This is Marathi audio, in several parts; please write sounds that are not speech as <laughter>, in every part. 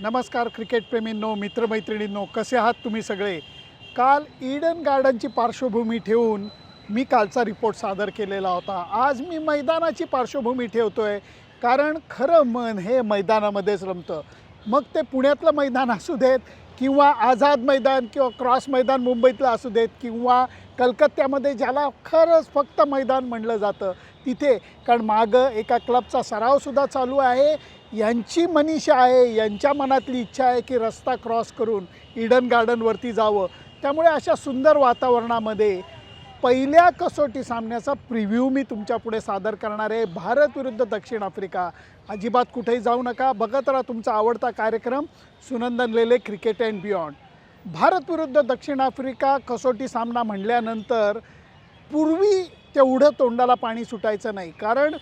नमस्कार क्रिकेटप्रेमींनो मित्रमैत्रिणींनो कसे आहात तुम्ही सगळे? काल ईडन गार्डनची पार्श्वभूमी ठेवून मी कालचा रिपोर्ट सादर केलेला होता. आज मी मैदानाची पार्श्वभूमी ठेवतो आहे कारण खरं मन हे मैदानामध्येच रमतं. मग ते पुण्यातलं मैदान असू देत किंवा आझाद मैदान किंवा क्रॉस मैदान मुंबईतलं असू देत किंवा कलकत्त्यामध्ये ज्याला खरंच फक्त मैदान म्हणलं जातं तिथे. कारण मागं एका क्लबचा सरावसुद्धा चालू आहे. यांची मनीषा आहे यांच्या मनातली इच्छा आहे की रस्ता क्रॉस करून इडन गार्डनवरती जावं. त्यामुळे अशा सुंदर वातावरणामध्ये पहिल्या कसोटी सामन्याचा प्रिव्ह्यू मी तुमच्यापुढे सादर करणार आहे. भारत विरुद्ध दक्षिण आफ्रिका. अजिबात कुठेही जाऊ नका. बघत राहा तुमचा आवडता कार्यक्रम Sunandan Lele cricket and beyond Bharat विरुद्ध दक्षिण आफ्रिका कसोटी सामना म्हणल्यानंतर पूर्वी तेवढं तोंडाला पाणी सुटायचं नाही. कारण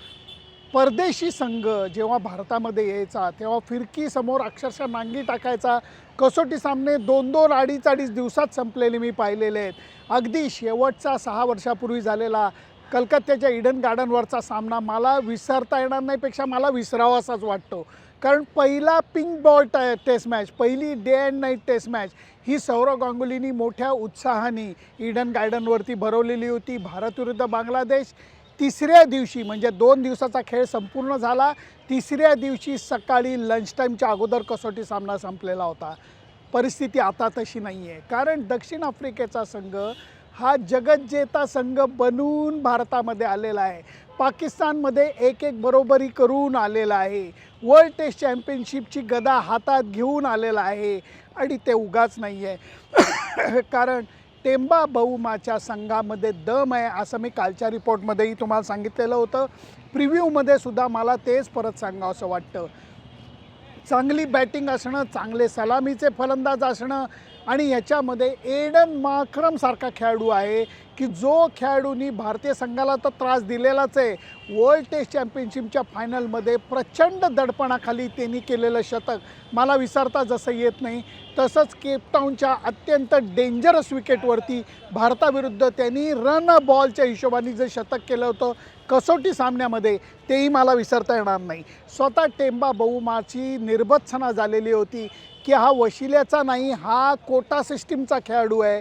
परदेशी संघ जेव्हा भारतामध्ये यायचा तेव्हा फिरकी समोर अक्षरशः नांगी टाकायचा. कसोटी सामने दोन दोन अडीच अडीच दिवसात संपलेले मी पाहिलेले आहेत. अगदी शेवटचा सहा वर्षापूर्वी झालेला कलकत्त्याच्या इडन गार्डनवरचा सामना मला विसरता येणार नाहीपेक्षा मला विसरावासाच वाटतो. कारण पहिला पिंक बॉल ट टेस्ट मॅच पहिली day and night test match ही सौरव गांगुलीनी मोठ्या उत्साहाने इडन गार्डनवरती भरवलेली होती. भारत विरुद्ध बांगलादेश तिसऱ्या दिवशी म्हणजे दोन दिवसाचा खेळ संपूर्ण झाला तिसऱ्या दिवशी सकाळी लंच टाईमच्या अगोदर कसोटी सामना संपलेला होता. परिस्थिती आता तशी नाही आहे कारण दक्षिण आफ्रिकेचा संघ हा जगज्जेता संघ बनून भारतामध्ये आलेला आहे. पाकिस्तानमध्ये एक एक बरोबरी करून आलेला आहे. वर्ल्ड टेस्ट चॅम्पियनशिपची गदा हातात घेऊन आलेला आहे. आणि ते उगाच नाही आहे <coughs> कारण टेंबा बहुमाच्या संघामध्ये दम आहे असं मी कालच्या रिपोर्टमध्येही तुम्हाला सांगितलेलं होतं. प्रिव्ह्यूमध्ये सुद्धा मला तेच परत सांगावं असं वाटतं. चांगली बॅटिंग असणं चांगले सलामीचे फलंदाज असणं आणि याच्यामध्ये एडन माक्रमसारखा खेळाडू आहे की जो खेळाडूंनी भारतीय संघाला तर त्रास दिलेलाच आहे. वर्ल्ड टेस्ट चॅम्पियनशिपच्या फायनलमध्ये प्रचंड दडपणाखाली त्यांनी केलेलं शतक. मला विसरता जसं येत नाही तसंच केपटाऊनच्या अत्यंत डेंजरस विकेटवरती भारताविरुद्ध त्यांनी रन बॉलच्या हिशोबाने जे शतक केलं होतं कसोटी सामन्यामध्ये तेही मला विसरता येणार नाही. स्वतः टेंबा बहुमाची निर्भत्सना झालेली होती. की हा वशिल्याचा नाही हा कोटा सिस्टीमचा खेळाडू आहे.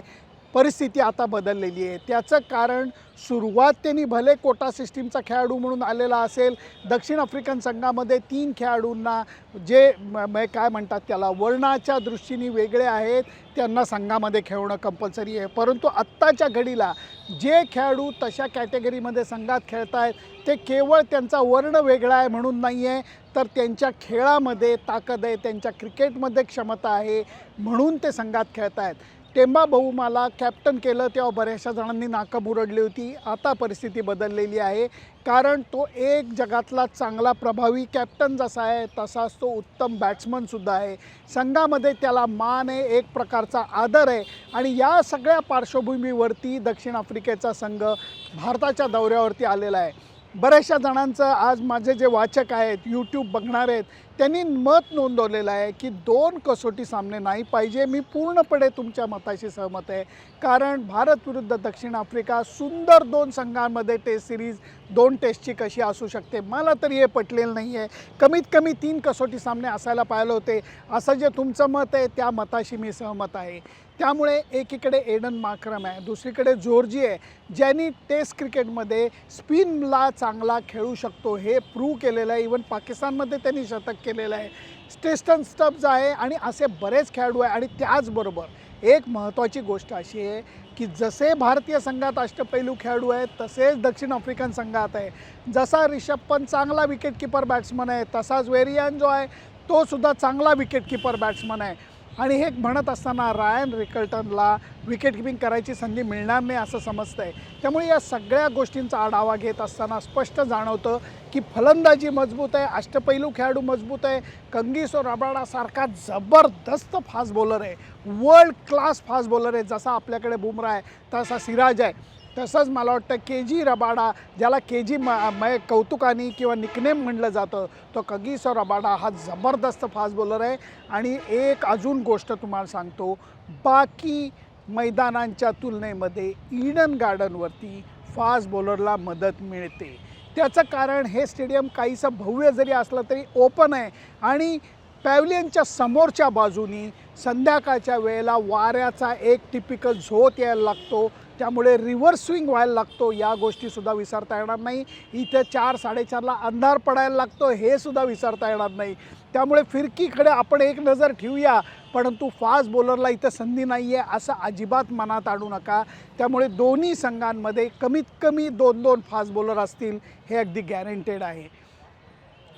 परिस्थिती आता बदललेली आहे. त्याचं कारण सुरुवात त्यांनी भले कोटा सिस्टीमचा खेळाडू म्हणून आलेला असेल दक्षिण आफ्रिकन संघामध्ये तीन खेळाडूंना जे म- काय म्हणतात त्याला वर्णाच्या दृष्टीने वेगळे आहेत त्यांना संघामध्ये खेळणं कंपल्सरी आहे. परंतु आत्ताच्या घडीला जे खेळाडू तशा कॅटेगरीमध्ये संघात खेळत आहेत ते केवळ त्यांचा वर्ण वेगळा आहे म्हणून नाही आहे तर त्यांच्या खेळामध्ये ताकद आहे त्यांच्या क्रिकेटमध्ये क्षमता आहे म्हणून ते संघात खेळत आहेत टेंबा बहुमाला कॅप्टन केलं तेव्हा बऱ्याचशा जणांनी नाकं मुरडली होती. आता परिस्थिती बदललेली आहे. कारण तो एक जगातला चांगला प्रभावी कॅप्टन जसा आहे तसाच तो उत्तम बॅट्समनसुद्धा आहे. संघामध्ये त्याला मान आहे एक प्रकारचा आदर आहे. आणि या सगळ्या पार्श्वभूमीवरती दक्षिण आफ्रिकेचा संघ भारताच्या दौऱ्यावरती आलेला आहे. बऱ्याचशा जणांचं आज माझे जे वाचक आहेत यूट्यूब बघणार आहेत त्यांनी मत नोंदवलेलं आहे की दोन कसोटी सामने नाही पाहिजे. मी पूर्णपणे तुमच्या मताशी सहमत आहे. कारण भारत विरुद्ध दक्षिण आफ्रिका सुंदर दोन संघांमध्ये टेस्ट सिरीज दोन टेस्टची कशी असू शकते? मला तरी हे पटलेलं नाही आहे कमीत कमी तीन कसोटी सामने असायला पाहिलं होते. असं जे तुमचं मत आहे त्या मताशी मी सहमत आहे. त्यामुळे एकीकडे एडन माक्रम आहे दुसरीकडे जोर्जी आहे ज्यांनी टेस्ट क्रिकेटमध्ये स्पिनला चांगला खेळू शकतो हे प्रूव्ह केलेलं आहे. इवन पाकिस्तानमध्ये त्यांनी शतक केलेलं आहे. स्टेस्टन स्टब्स आहे आणि असे बरेच खेळाडू आहे आणि त्याचबरोबर एक महत्त्वाची गोष्ट अशी आहे की जसे भारतीय संघात अष्टपैलू खेळाडू आहेत तसेच दक्षिण आफ्रिकन संघात आहे. जसा रिषभ पंत चांगला विकेटकीपर बॅट्समन आहे तसाच वेरियान जो आहे तो सुद्धा चांगला विकेटकीपर बॅट्समन आहे. आणि हे म्हणत असताना रायन रिकल्टनला विकेट किपिंग करायची संधी मिळणार नाही असं समजतं आहे त्यामुळे या सगळ्या गोष्टींचा आढावा घेत असताना स्पष्ट जाणवतं की फलंदाजी मजबूत आहे अष्टपैलू खेळाडू मजबूत आहे कंगिसो रबाडासारखा जबरदस्त फास्ट बॉलर आहे वर्ल्ड क्लास फास्ट बॉलर आहे जसा आपल्याकडे बुमरा आहे तसा सिराज आहे. तसंच मला वाटतं के जी रबाडा ज्याला के जी म मय कौतुकानी किंवा निकनेम म्हणलं जातं तो कगिसो रबाडा हा जबरदस्त फास्ट बॉलर आहे. आणि एक अजून गोष्ट तुम्हाला सांगतो बाकी मैदानांच्या तुलनेमध्ये इडन गार्डनवरती फास्ट बॉलरला मदत मिळते. त्याचं कारण हे स्टेडियम काहीसं भव्य जरी असलं तरी ओपन आहे. आणि पॅव्हलियनच्या समोरच्या बाजूनी संध्याकाळच्या वेळेला वाऱ्याचा एक टिपिकल झोत यायला लागतो. त्यामुळे रिव्हर्स स्विंग व्हायला लागतो. या गोष्टीसुद्धा विसरता येणार नाही. इथे चार साडेचारला अंधार पडायला लागतो. हे सुद्धा विसरता येणार नाही. त्यामुळे फिरकीकडे आपण एक नजर ठेवूया. परंतु फास्ट बॉलरला इथं संधी नाही आहे असं अजिबात मनात आणू नका. त्यामुळे दोन्ही संघांमध्ये कमीत कमी दोन दोन फास्ट बॉलर असतील हे अगदी गॅरंटेड आहे.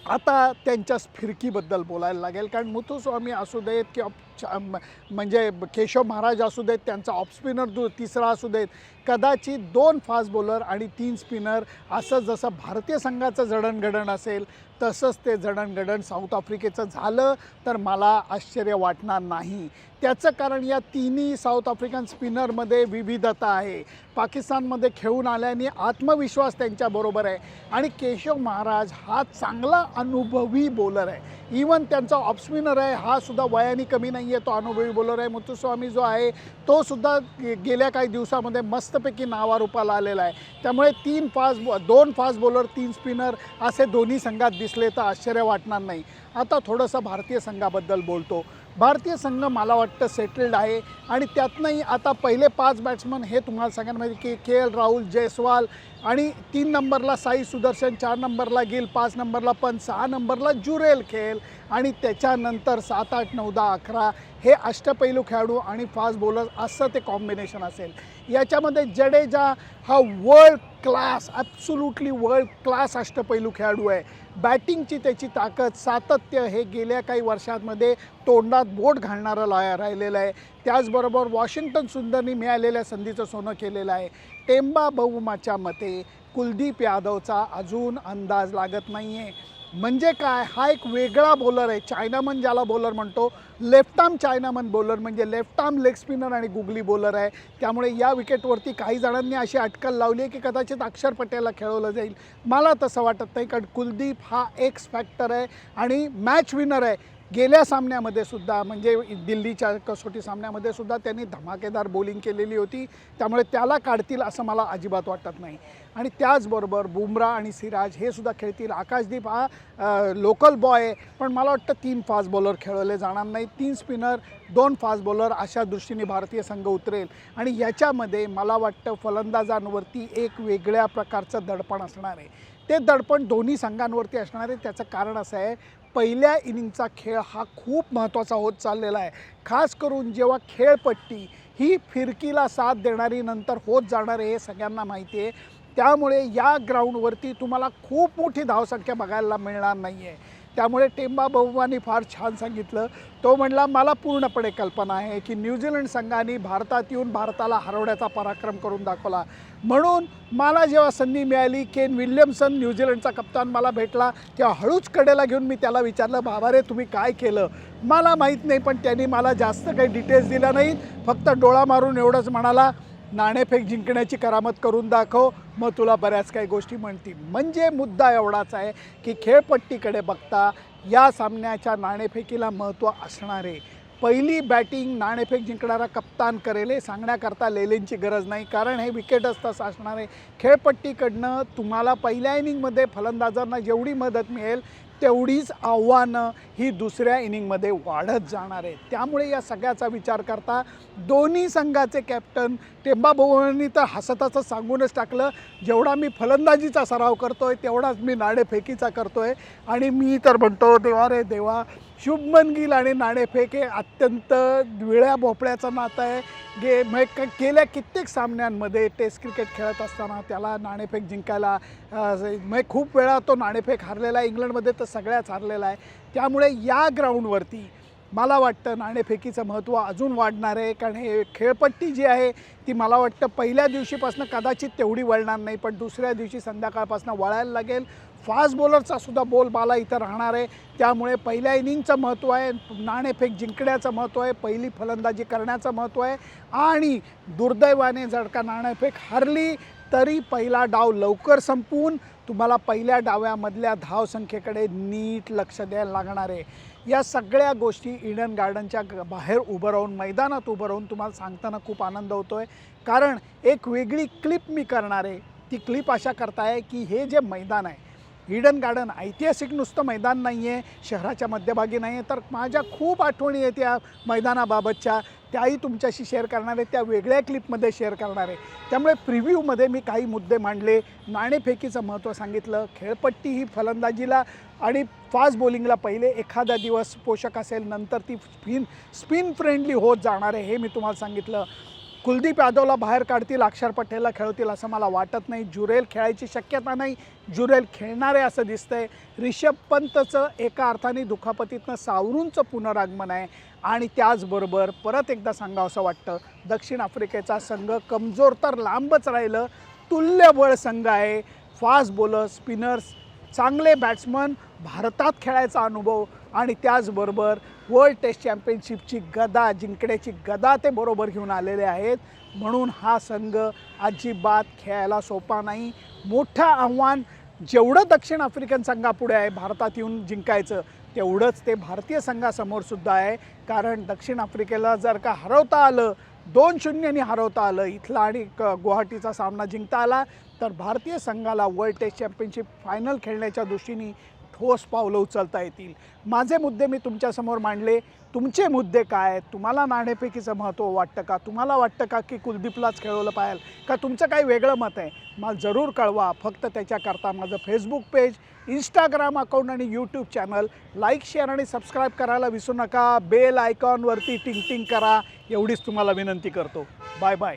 आता त्यांच्या फिरकीबद्दल बोलायला लागेल. कारण मुथुस्वामी असू देत किंवा म्हणजे केशव महाराज असू देत त्यांचा ऑफ स्पिनर दु तिसरा असू देत कदाचित दोन फास्ट बॉलर आणि तीन स्पिनर असं जसं भारतीय संघाचं जडणघडण असेल तसंच ते जडणघडण साऊथ आफ्रिकेचं झालं तर मला आश्चर्य वाटणार नाही. त्याचं कारण या तिन्ही साऊथ आफ्रिकन स्पिनरमध्ये विविधता आहे. पाकिस्तानमध्ये खेळून आल्याने आत्मविश्वास त्यांच्याबरोबर आहे. आणि केशव महाराज हा चांगला अनुभवी बॉलर आहे. इवन त्यांचा ऑफ स्पिनर आहे हा सुद्धा वयाने कमी नाही. आहे तो अनुभवी बॉलर आहे मुथुस्वामी जो आहे तो सुद्धा गेल्या काही दिवसामध्ये मस्तपैकी नावारूपाला आलेला आहे. त्यामुळे तीन फास्ट बॉ दोन फास्ट बॉलर तीन स्पिनर असे दोन्ही संघात दिसले तर आश्चर्य वाटणार नाही. आता थोडंसं भारतीय संघाबद्दल बोलतो. भारतीय संघ मला वाटतं सेटल्ड आहे. आणि त्यातनंही आता पहिले पाच बॅट्समन हे तुम्हाला सगळ्यांमध्ये की के एल राहुल जयस्वाल आणि तीन नंबरला साई सुदर्शन चार नंबरला गिल पाच नंबरला पण सहा नंबरला जुरेल खेळ आणि त्याच्यानंतर सात आठ नऊ दहा अकरा हे अष्टपैलू खेळाडू आणि फास्ट बॉलर असं ते कॉम्बिनेशन असेल. याच्यामध्ये जडेजा हा world class absolutely world class अष्टपैलू खेळाडू आहे. बॅटिंगची त्याची ताकद सातत्य हे गेल्या काही वर्षांमध्ये तोंडात बोट घालणारं ला राहिलेलं आहे. त्याचबरोबर वॉशिंग्टन सुंदरनी मिळालेल्या संधीचं सोनं केलेलं आहे. टेंबा बहुमाच्या मते कुलदीप यादवचा अजून अंदाज लागत नाही आहे म्हणजे काय? हा एक वेगळा बॉलर आहे. चायनामन ज्याला बॉलर म्हणतो. लेफ्ट आर्म चायनामन बॉलर म्हणजे लेफ्ट आर्म लेग स्पिनर आणि गुगली बॉलर आहे. त्यामुळे या विकेटवरती काही जणांनी अशी अटकल लावली आहे की कदाचित अक्षर पटेलला खेळवलं जाईल. मला तसं वाटत नाही कारण कुलदीप हा एक्स फॅक्टर आहे आणि मॅच विनर आहे. गेल्या सामन्यामध्ये सुद्धा म्हणजे दिल्लीच्या कसोटी सामन्यामध्ये सुद्धा त्यांनी धमाकेदार बॉलिंग केलेली होती. त्यामुळे त्याला काढतील असं मला अजिबात वाटत नाही. आणि त्याचबरोबर बुमरा आणि सिराज हे सुद्धा खेळतील. आकाशदीप हा लोकल बॉय आहे. पण मला वाटतं तीन फास्ट बॉलर खेळवले जाणार नाही तीन स्पिनर दोन फास्ट बॉलर अशा दृष्टीने भारतीय संघ उतरेल. आणि याच्यामध्ये मला वाटतं फलंदाजांवरती एक वेगळ्या प्रकारचं दडपण असणार आहे. ते दडपण दोन्ही संघांवरती असणार आहे. त्याचं कारण असं आहे पहिल्या इनिंगचा खेळ हा खूप महत्त्वाचा होत चाललेला आहे. खास करून जेव्हा खेळपट्टी ही फिरकीला साथ देणारी नंतर होत जाणार आहे हे सगळ्यांना माहिती आहे. त्यामुळे या ग्राउंडवरती तुम्हाला खूप मोठी धावसंख्या बघायला मिळणार नाही आहे त्यामुळे टेंबा बहुमानी फार छान सांगितलं. तो म्हणला मला पूर्णपणे कल्पना आहे की न्यूझीलंड संघाने भारतात येऊन भारताला हरवण्याचा पराक्रम करून दाखवला. म्हणून मला जेव्हा संधी मिळाली केन विल्यमसन न्यूझीलंडचा कप्तान मला भेटला. तेव्हा हळूच कडेला घेऊन मी त्याला विचारलं बाबा रे तुम्ही काय केलं? मला माहीत नाही पण त्यांनी मला जास्त काही डिटेल्स दिल्या नाहीत. फक्त डोळा मारून एवढंच म्हणाला नाणेफेक जिंकण्याची करामत करून दाखव. मग तुला बऱ्याच काही गोष्टी म्हणतील. म्हणजे मुद्दा एवढाच आहे की खेळपट्टीकडे बघता या सामन्याच्या नाणेफेकीला महत्त्व असणारे पहिली बॅटिंग नाणेफेक जिंकणारा कप्तान करेल हे सांगण्याकरता लेलेंची गरज नाही. कारण हे विकेटच तसं असणार आहे खेळपट्टीकडनं तुम्हाला पहिल्या इनिंगमध्ये फलंदाजांना जेवढी मदत मिळेल तेवढीच आव्हानं ही दुसऱ्या इनिंगमध्ये वाढत जाणार आहे त्यामुळे या सगळ्याचा विचार करता दोन्ही संघाचे कॅप्टन टेंबा तर हसत असं सांगूनच टाकलं जेवढा मी फलंदाजीचा सराव करतो आहे तेवढाच मी नाणेफेकीचा आहे आणि मी तर म्हणतो देवा रे देवा शुभमन गिल आणि नाणेफेक हे अत्यंत विळ्या भोपळ्याचं नातं आहे. गे म्हणजे गेल्या कित्येक सामन्यांमध्ये टेस्ट क्रिकेट खेळत असताना त्याला नाणेफेक जिंकायला मग खूप वेळा तो नाणेफेक हारलेला आहे. इंग्लंडमध्ये तर सगळ्याच हारलेला आहे. त्यामुळे या ग्राउंडवरती मला वाटतं नाणेफेकीचं महत्त्व अजून वाढणार आहे. कारण हे खेळपट्टी जी आहे ती मला वाटतं पहिल्या दिवशीपासून कदाचित तेवढी वळणार नाही पण दुसऱ्या दिवशी संध्याकाळपासून वळायला लागेल. फास्ट बॉलरचा सुद्धा बोल बाला इथं राहणार आहे. त्यामुळे पहिल्या इनिंगचं महत्त्व आहे. नाणेफेक जिंकण्याचं महत्त्व आहे. पहिली फलंदाजी करण्याचं महत्त्व आहे. आणि दुर्दैवाने जर का नाणेफेक हरली तरी पहिला डाव लवकर संपवून तुम्हाला पहिल्या डाव्यामधल्या धावसंख्येकडे नीट लक्ष द्यायला लागणार आहे. या सगळ्या गोष्टी इडन गार्डनच्या बाहेर उभं राहून मैदानात उभं राहून तुम्हाला सांगताना खूप आनंद होतो आहे कारण एक वेगळी क्लिप मी करणार आहे. ती क्लिप अशा करताय की हे जे मैदान आहे हिडन गार्डन ऐतिहासिक नुसतं मैदान नाही आहे शहराच्या मध्यभागी नाही आहे तर माझ्या खूप आठवणी आहेत या मैदानाबाबतच्या. त्याही तुमच्याशी शेअर करणार आहे त्या वेगळ्या क्लिपमध्ये शेअर करणार आहे त्यामुळे प्रिव्ह्यूमध्ये मी काही मुद्दे मांडले. नाणेफेकीचं महत्त्व सांगितलं. खेळपट्टी ही फलंदाजीला आणि फास्ट बॉलिंगला पहिले एखादा दिवस पोषक असेल नंतर ती स्पिन स्पिन फ्रेंडली होत जाणार आहे हे मी तुम्हाला सांगितलं. कुलदीप यादवला बाहेर काढतील अक्षर पटेलला खेळवतील असं मला वाटत नाही. जुरेल खेळायची शक्यता नाही. जुरेल खेळणारे असं दिसतंय. रिषभ पंतचं एका अर्थाने दुखापतीतनं सावरूंचं पुनरागमन आहे. आणि त्याचबरोबर परत एकदा सांगावं असं वाटतं दक्षिण आफ्रिकेचा संघ कमजोर तर लांबच राहिलं. तुल्यबळ संघ आहे. फास्ट बॉलर स्पिनर्स चांगले बॅट्समन भारतात खेळायचा अनुभव. आणि त्याचबरोबर वर्ल्ड टेस्ट चॅम्पियनशिपची गदा जिंकण्याची गदा ते बरोबर घेऊन आलेले आहेत. म्हणून हा संघ अजिबात खेळायला सोपा नाही. मोठं आव्हान जेवढं दक्षिण आफ्रिकन संघापुढे आहे भारतात येऊन जिंकायचं तेवढंच ते भारतीय संघासमोरसुद्धा आहे. कारण दक्षिण आफ्रिकेला जर का हरवता आलं दोन शून्यनी हरवता आलं इथला आणि क गुवाहाटीचा सामना जिंकता आला तर भारतीय संघाला वर्ल्ड टेस्ट चॅम्पियनशिप फायनल खेळण्याच्या दृष्टीने ठोस पावलं उचलता येतील. माझे मुद्दे मी तुमच्यासमोर मांडले. तुमचे मुद्दे काय आहेत? तुम्हाला नाणेफेकीचं महत्त्व वाटतं का? तुम्हाला वाटतं का की कुलदीपलाच खेळवलं पाहिजे का तुमचं काही वेगळं मत आहे? मला जरूर कळवा. फक्त त्याच्याकरता माझं फेसबुक पेज इंस्टाग्राम अकाउंट आणि यूट्यूब चॅनल लाईक शेअर आणि सबस्क्राईब करायला विसरू नका. बेल आयकॉनवरती टिंग टिंग करा. एवढीच तुम्हाला विनंती करतो. Bye bye